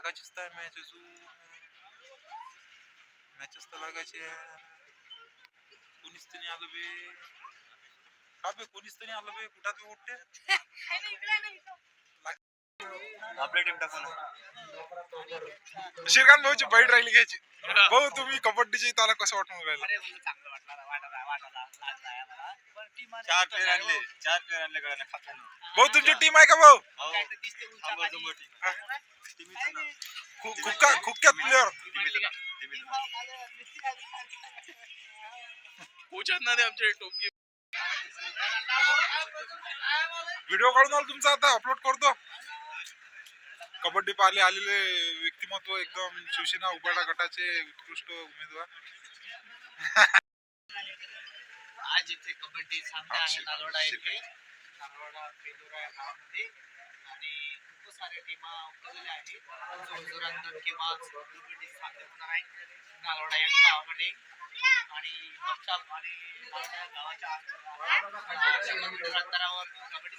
का बी लागायचीच तर मॅच अजून मॅचेस तर लागायचे कोणीच तर नाही आलं बे का बे कोणीच तर नाही आलं बे कुठात बी उठते आपल्या टीम टाकून श्रीकांत भाऊची बाईट राहिली घ्यायची भाऊ तुम्ही कबड्डीची त्याला कसं वाटून राहिलं चार प्लेअर आणले चार प्लेअर आणले कडे खात्यानं भाऊ तुमची टीम आहे का भाऊ हो. थांबा जमवा team. टीमीचं नाव. खु- खुक्का खुक्क्यात प्लेअर टीमीचं नाव. टीमीचं नाव. व्हिडिओ काढून आलो तुमचा आता अपलोड करतो कबड्डी पाहिले आलेले व्यक्तिमत्व एकदम शिवसेना उबाडा गटाचे उत्कृष्ट उमेदवार आज इथे कबड्डी सामना आहे शिक. येथे. नालवडा बेलुरा या गावामध्ये. आणि खूप साऱ्या टीमा उतरलेल्या आहेत. जोरजोरात किंवा कबड्डी सामने होणार आहेत या गावामध्ये आणि गावाच्या अंतरावर- कबड्डी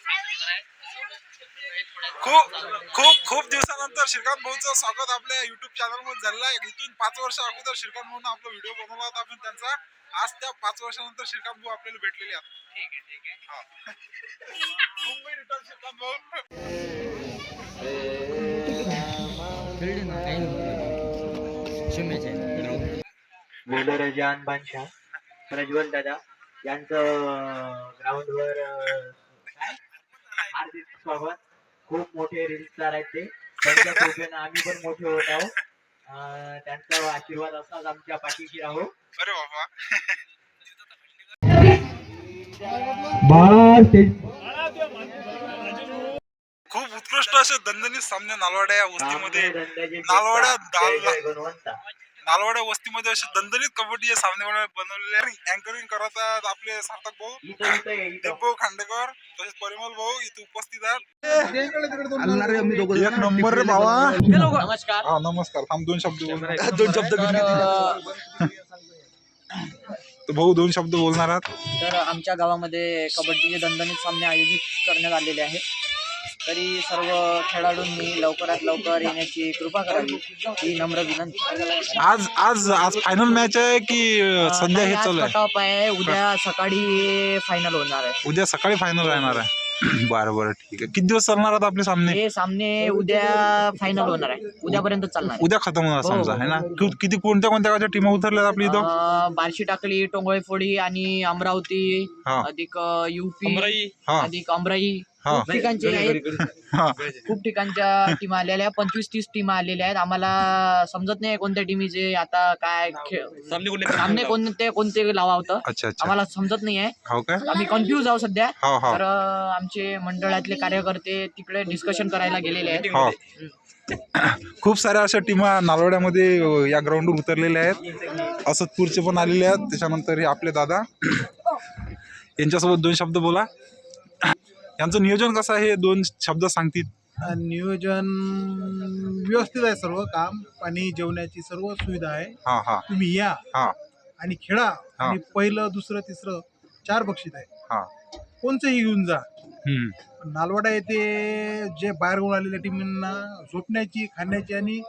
खूप खूप खूप दिवसानंतर श्रीकांत भाऊचं स्वागत आपल्या युट्यूब चॅनलमध्ये झालेलं आहे. इथून पाच वर्ष अगोदर श्रीकांत भाऊनं आपला व्हिडिओ बनवला होता आपण त्यांचा आज त्या पाच वर्षानंतर श्रीकांत भाऊ आपल्याला भेटलेले आहेत. ठीक आहे ठीक आहे. हा. मुंबई रिटर्न श्रीकांत भाऊ. वेलर जान बादशाह प्रज्वल दादा यांचं ग्राउंडवर हार्दिक स्वागत. खूप मोठे रील स्टार आहेत ते. त्यांच्या कृपेनं आम्ही पण मोठे होत आहोत. त्यांचा आशीर्वाद असाच आमच्या पाठीशी राहो. खूप उत्कृष्ट असे दणदणीत सामने नालवाड्या या वस्तीमध्ये नालवाड्या दाल- नालवाड्या वस्तीमध्ये असे दणदणीत कबड्डी सामने बनवलेले अँकरिंग करत आहेत आपले सार्थक भाऊ. दीपभाऊ खांडेकर तसेच परिमल भाऊ इथे उपस्थित आहेत. एक नंबर रे बाबा नमस्कार. हा नमस्कार. थांब दोन शब्द बोलणार दोन शब्द भाऊ दोन शब्द बोलणार आहात. तर आमच्या गावामध्ये कबड्डीचे दणदणीत सामने आयोजित करण्यात आलेले आहे तरी सर्व खेळाडूंनी लवकरात लवकर येण्याची कृपा करावी. ही नम्र विनंती. आज आज आज फायनल मॅच आहे की संध्या हे चालू आहे? टॉप आहे. उद्या सकाळी फायनल होणार आहे. उद्या सकाळी फायनल राहणार आहे. बरं बरं ठीक आहे. किती दिवस चालणार आहेत आपले सामने? हे सामने उद्या फायनल होणार आहे. उद्यापर्यंत चालणार आहे. उद्या खतम होणार हो, समजा हो. आहे ना? कि- किती कोणत्या कोणत्या गावच्या टीमा उतरल्यात आपली इथं? अं, बार्शी टाकली टोंगळे फोडी आणि अमरावती हा. अधिक युपी हा. अधिक अमराई हा खूप ठिकाणचे आहेत. हा. खूप ठिकाणच्या टीम आलेल्या आहेत. पंचवीस तीस टीम आलेल्या आहेत. आम्हाला समजत नाही कोणत्या टीमीचे आता काय खेळ सामने कोणते कोणते लावा होतं. अच्छा अच्छा. आम्हाला समजत नाही आहे. हो काय आम्ही कन्फ्यूज आहोत सध्या. हो हो. तर अं, आमचे मंडळातले कार्यकर्ते तिकडे डिस्कशन करायला गेलेले आहेत. हो. खूप साऱ्या अशा टीमा नालवड्यामध्ये अ, या ग्राउंडवर उतरलेल्या आहेत. असतपूरचे पण आलेले आहेत. त्याच्यानंतर हे आपले दादा. यांच्यासोबत दोन शब्द बोला. यांचं नियोजन कसं आहे? हे दोन शब्द सांगतील. नियोजन व्यवस्थित आहे सर्व काम. पाणी जेवणाची सर्व सुविधा आहे. हा हा. तुम्ही या हा. आणि खेळा. आणि पहिलं दुसरं तिसरं चार बक्षीस आहे. हा. कोणचंही घेऊन जा. हम्म. नालवाडा येथे जे बाहेर होऊन आलेल्या टीमांना झोपण्याची खाण्याची आणि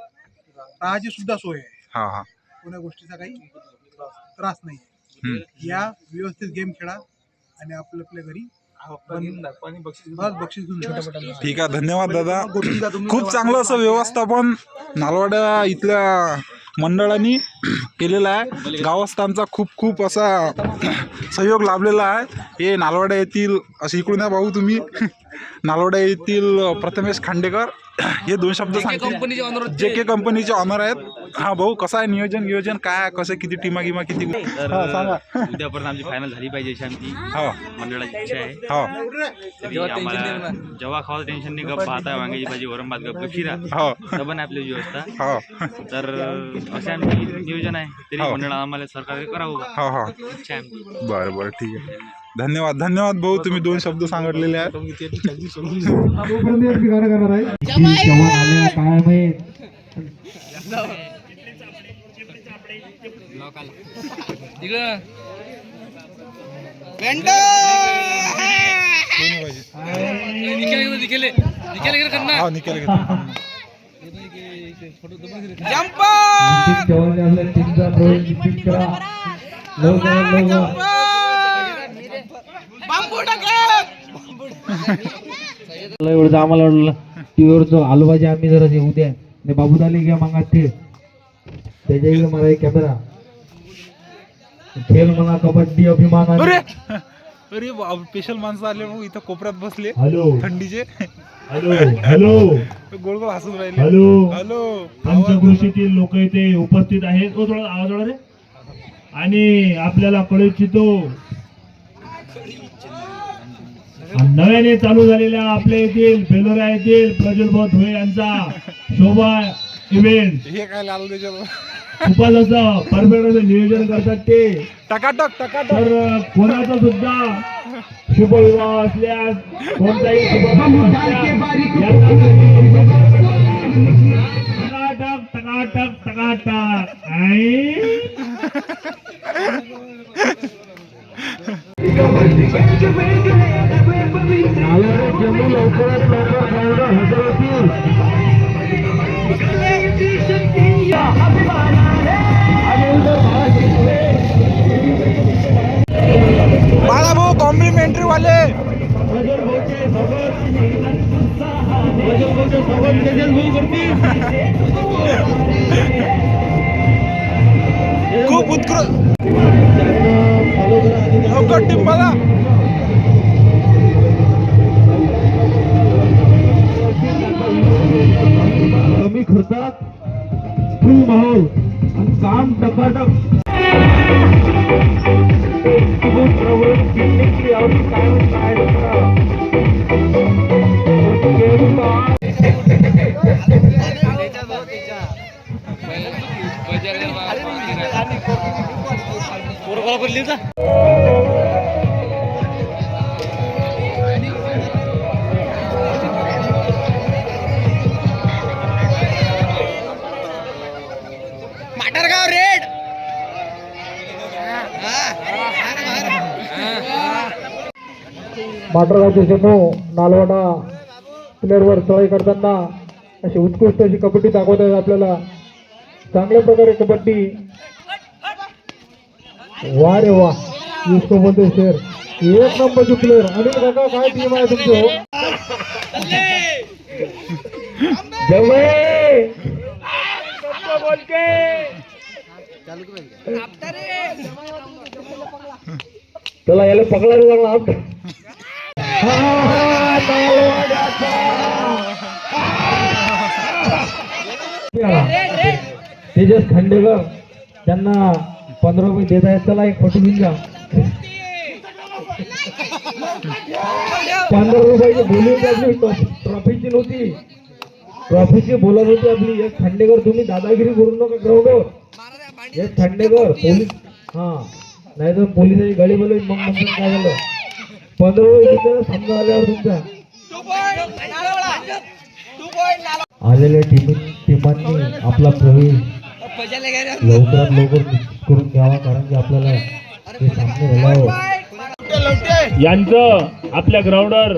राहायची सुद्धा सोय आहे. हा हा. कोण्या गोष्टीचा काही त्रास नाही. हम्म. या व्यवस्थित गेम खेळा आणि आपल्या आपल्या घरी बक्षीस घेऊन जा. ठीक आहे धन्यवाद दादा. खूप चांगलं असं व्यवस्थापन नालवाडा इथल्या मंडळांनी केलेलं आहे. गावस्थांचा खूप खूप असा सहयोग लाभलेला आहे. हे नालवाडा येथील असे इकडून या भाऊ तुम्ही. नालवाडा येथील प्रथमेश खांडेकर. हे दोन शब्द जे के कंपनीचे ऑनर आहेत. हा भाऊ कसं आहे नियोजन नियोजन? काय कसं किती टीमा गिमा किती हा, सांगा. उद्यापर्यंत आमची फायनल झाली पाहिजे अशी आमची हो. मंडळाची इच्छा आहे. हो. तरी आम्हाला जेव्हा खावा टेन्शन नाही गप्प पाहता वांग्याची भाजी वरण भात गप्प खिरा. हो. आपली व्यवस्था. हो. तर असे आमची नियोजन आहे. तरी हो. मंडळ आम्हाला सरकार करावं. बा. हो हो. इच्छा आहे आमची. बरं बरं. ठीक आहे. धन्यवाद धन्यवाद भाऊ तुम्ही दोन शब्द सांगितलेले आहेत. हा एवढं आम्हाला वाटलं आलो पाहिजे आम्ही जरा जे उद्या ते बाबू झाले घ्या मागा ते त्याच्या इकडे मला एक कॅमेरा खेळ मला कबड्डी अभिमान अरे! स्पेशल माणसं आले मग इथं कोपऱ्यात बसले. हॅलो. थंडीचे. Hello hello. गोल गोल हसून राहिले. हॅलो. हॅलो. पंचकृषीतील लोक इथे उपस्थित आहेत. थोडा आवाज रे. आणि आपल्याला कळू इच्छितो नव्याने चालू झालेल्या आपल्या येथील बेलोरा येथील प्रज्वल भाऊ धुळे यांचा शोभा इव्हेंट हे काय लाल खूपच असं परफेक्ट नियोजन करतात ते. टकाटक टकाटक. तर कोणाचा सुद्धा शुभविवाह असल्यास कोणताही टकाटक टकाटक टकाटक. आणि बाळाभाऊ कॉम्प्लिमेंटरी वाले खूप माटरगाव रेड. माटरगावचे चमू नालवाडा प्लेअरवर चढाई करताना अशी उत्कृष्ट अशी कबड्डी दाखवत आहेत आपल्याला. चांगल्या प्रकारे कबड्डी वा रे वा. विष्णू बोलते शेर एक नंबरचे प्लेअर अनिल काका काय टीम आहे तुमची? हो जवळ! त्याला याला पकडा रे चांगला तेजस खांडेकर त्यांना पंधरा रुपये देत आहेत चला एक फोटो घेऊन जा. पंधरा रुपयाची बोली आपली ट्रॉफीची नव्हती. ट्रॉफीची बोलत होती आपली एक खांडेकर तुम्ही दादागिरी करू नका ग्राउंडवर एक खांडेकर पोलीस हा. नाही तर पोलिसाची गाडी बोलवली मग मग काय झालं? पंधरा रुपये देते समजा आल्यावर तुमच्या. आलेल्या टीम टीमांनी आपला प्रवीण लवकरात लवकर करून घ्यावा कारण की आपल्याला हे यांचं आपल्या ग्राउंडवर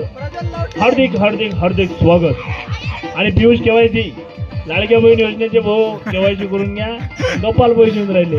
हार्दिक हार्दिक हार्दिक स्वागत. आणि पियुष केवायसी लाडक्या बहीण योजनेचे भाऊ केवायसी करून घ्या. गोपाल पैसे येऊन राहिले.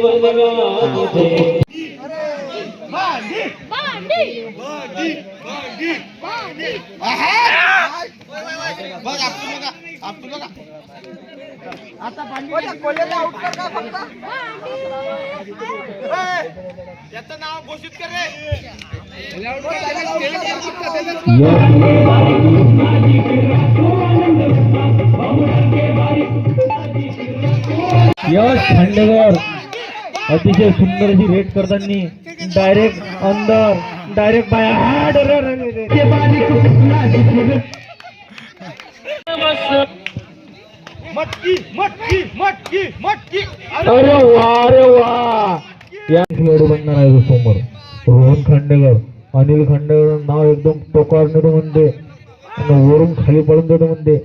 बघ त्याचं नाव घोषित कर रे यश खांडेकर. अतिशय सुंदर अशी रेट करताना डायरेक्ट अंदर डायरेक्ट बाहेर मटकी मटकी मटकी मटकी. अरे वा अरे वा. या खेळाडू बनणार आहे समोर. रोहन खांडेकर अनिल खांडेकर नाव एकदम टोकार नेतो म्हणते. आणि वरून खाली पडून देतो म्हणते.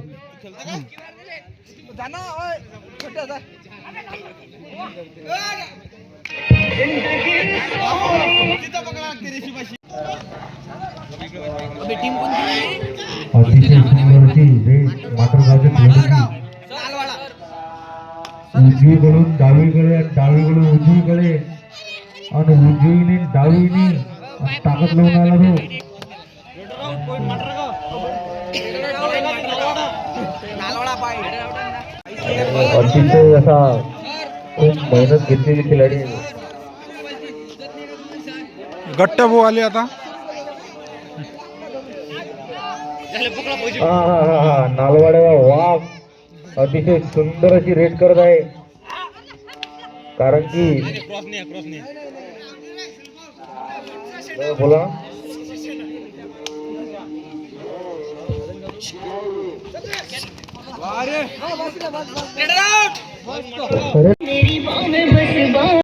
अतिशय उजवीकडून डावीकडे आणि डावीकडून उजवीकडे आणि उजवीने डावीने ताकद लावून आला तो अतिशय असा खूप मेहनत घेतलेली खिलाडी। गट्ट भाऊ आले आता. हा हा हा हा. नालवाड्याला वाघ अतिशय सुंदर अशी रेड करत आहे. कारण की बोला